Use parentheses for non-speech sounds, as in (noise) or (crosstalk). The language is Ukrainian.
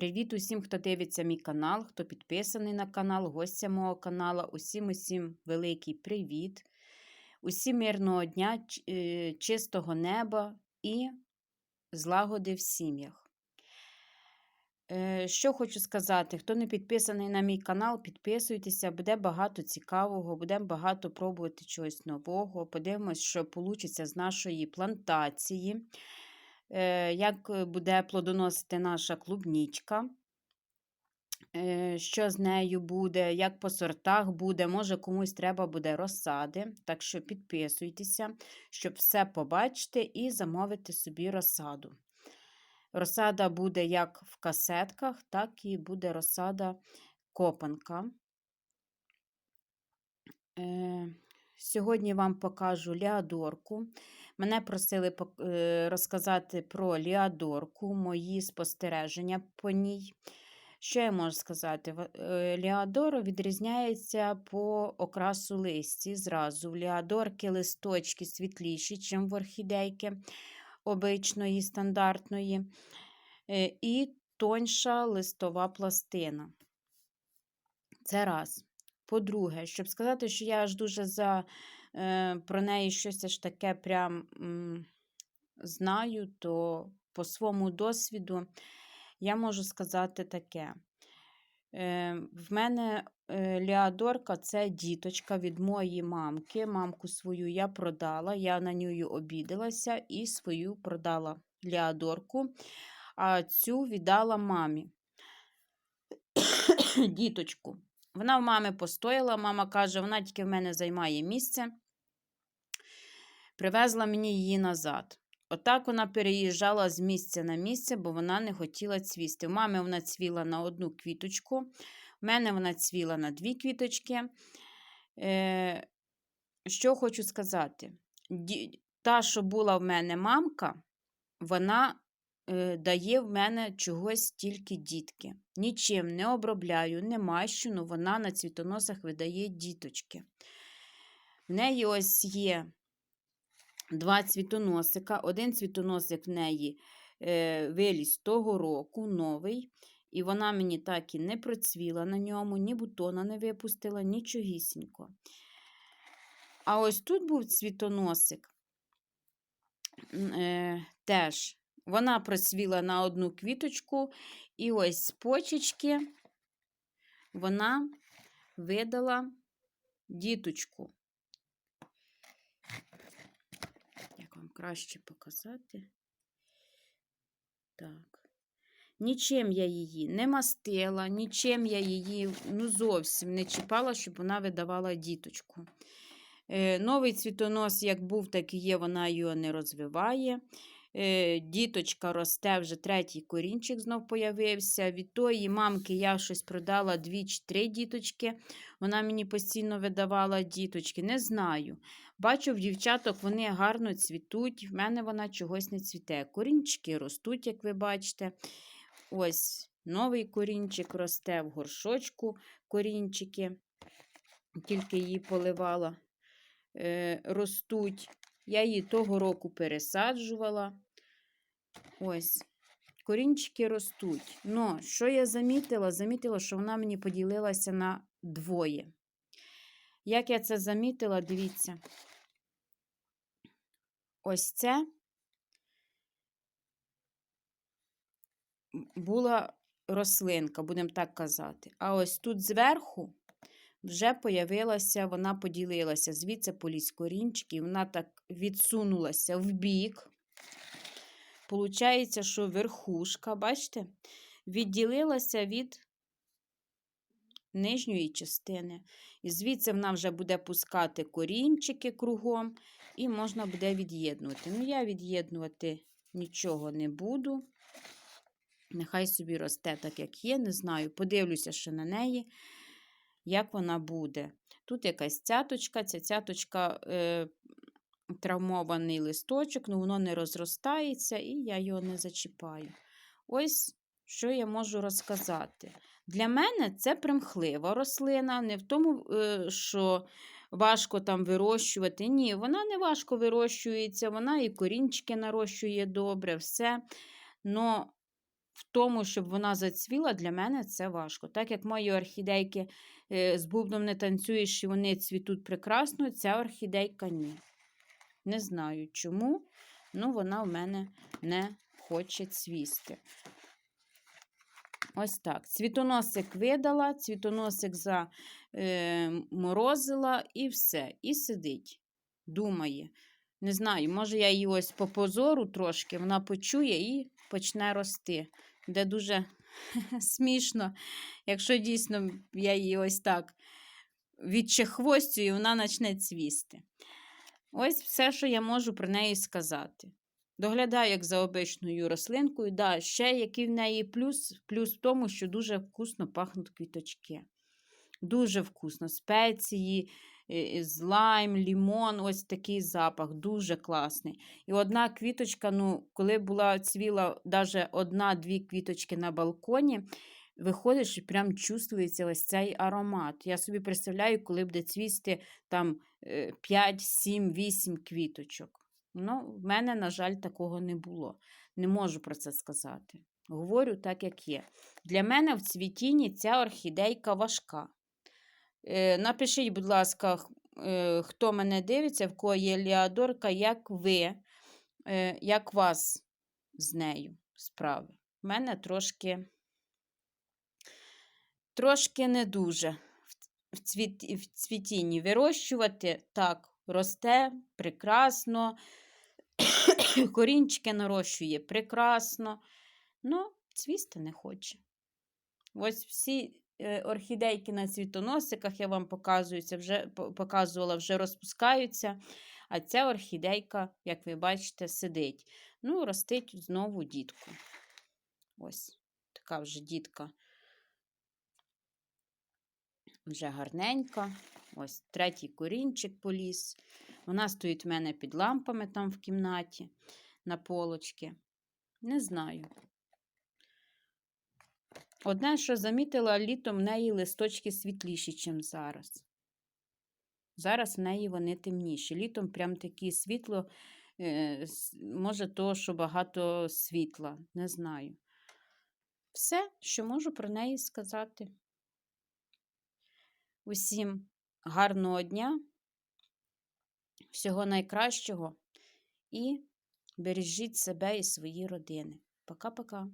Привіт усім, хто дивиться мій канал, хто підписаний на канал, гостя мого каналу. Усім усім великий привіт. Усім мирного дня, е, чистого неба і злагоди в сім'ях. Е, Що хочу сказати, хто не підписаний на мій канал, підписуйтеся, буде багато цікавого, будемо багато пробувати чогось нового. Подивимось, що вийде з нашої плантації як е, буде плодоносити наша клубнічка, е, що з нею буде, як по сортах буде, може комусь треба буде розсади. Так що підписуйтеся, щоб все побачити і замовити собі розсаду. Розсада буде як в касетках, так і буде розсада копанка. Е, Сьогодні вам покажу ліадорку. Мене просили е, розказати про ліадорку, мої спостереження по ній. Що я можу сказати? Е, Ліадор відрізняється по окрасу листі. Зразу в ліадорки листочки світліші, ніж в орхідейки обичної, стандартної, е, і тоньша листова пластина. Це раз. По-друге, щоб сказати, що я аж дуже за, про неї щось аж таке прям знаю, то по своєму досвіду я можу сказати таке. Е, в мене е, Леодорка це діточка від моєї мамки. Мамку свою я продала, я на неї обідалася і свою продала Леодорку, а цю віддала мамі. (coughs) Діточку. Вона в мами постояла, мама каже, вона тільки в мене займає місце. Привезла мені її назад. Отак вона переїжджала з місця на місце, бо вона не хотіла цвісти. У мами вона цвіла на одну квіточку, в мене вона цвіла на дві квіточки. Е, що хочу сказати? Та, що була в мене мамка, вона дає в мене чогось тільки дітки. Нічим не обробляю, не мащу, але вона на цвітоносах видає діточки. В неї ось є два цвітоносика. Один цвітоносик в неї е, виліз того року, новий. І вона мені так і не процвіла на ньому, ні бутона не випустила, нічогісінько. А ось тут був цвітоносик. Е, теж вона процвіла на одну квіточку, і ось з почечки вона видала діточку. Як вам краще показати? Так. Нічим я її не мастила, нічим я її ну, зовсім не чіпала, щоб вона видавала діточку. Е, новий цвітонос, як був, так і є, вона його не розвиває. Е, діточка росте, вже третій корінчик знов появився. Від тої мамки я щось продала дві чи три діточки. Вона мені постійно видавала діточки. Не знаю. Бачу, в дівчаток вони гарно цвітуть. В мене вона чогось не цвіте. Корінчики ростуть, як ви бачите. Ось новий корінчик росте в горшочку корінчики. Тільки її поливала. Е, ростуть. Я її того року пересаджувала. Ось, корінчики ростуть. Но що я замітила? Замітила, що вона мені поділилася на двоє. Як я це замітила, дивіться. Ось це була рослинка, будемо так казати. А ось тут зверху вже появилася, вона поділилася. Звідси поліз корінчик, і вона так відсунулася в бік. Получається, що верхушка, бачите, відділилася від нижньої частини. І звідси вона вже буде пускати корінчики кругом, і можна буде від'єднувати. Ну, я від'єднувати нічого не буду. Нехай собі росте так, як є, не знаю. Подивлюся ще на неї, як вона буде. Тут якась цяточка, ця цяточка е, травмований листочок, ну воно не розростається, і я його не зачіпаю. Ось що я можу розказати. Для мене це примхлива рослина, не в тому, е, що важко там вирощувати. Ні, вона не важко вирощується, вона і корінчики нарощує добре, все. Но в тому, щоб вона зацвіла, для мене це важко. Так як мої орхідейки е, з бубном не танцюєш і вони цвітуть прекрасно, ця орхідейка ні. Не знаю чому, ну вона в мене не хоче цвісти. Ось так. Цвітоносик видала, цвітоносик заморозила і все. І сидить, думає. Не знаю, може я її ось по позору трошки, вона почує і почне рости. Де дуже (laughs) смішно, якщо дійсно я її ось так відчехвостю, і вона почне цвісти. Ось все, що я можу про неї сказати. Доглядаю, як за обичною рослинкою. Да, ще який в неї плюс, плюс в тому, що дуже вкусно пахнуть квіточки. Дуже вкусно. Спеції, злайм, лімон, ось такий запах, дуже класний. І одна квіточка, ну, коли була цвіла навіть одна-дві квіточки на балконі, виходить, що прям чувствується ось цей аромат. Я собі представляю, коли буде цвісти там 5, 7, 8 квіточок. Ну, в мене, на жаль, такого не було. Не можу про це сказати. Говорю так, як є. Для мене в цвітінні ця орхідейка важка. Е, напишіть, будь ласка, е, хто мене дивиться, в кого є ліадорка, як ви, е, як вас з нею справи. У мене трошки, трошки не дуже в, цвіт, в цвітінні. Вирощувати так, росте прекрасно. (coughs) Корінчики нарощує прекрасно. Ну, цвісти не хоче. Ось всі орхідейки на цвітоносиках, я вам вже, показувала, вже розпускаються. А ця орхідейка, як ви бачите, сидить. Ну, ростить знову дітку. Ось така вже дітка. Вже гарненька. Ось третій корінчик поліз. Вона стоїть в мене під лампами там в кімнаті на полочці. Не знаю. Одне, що замітила, літом в неї листочки світліші, ніж зараз. Зараз в неї вони темніші. Літом прям такі світло, е, може, то, що багато світла, не знаю. Все, що можу про неї сказати. Усім гарного дня, всього найкращого і бережіть себе і свої родини. Пока-пока.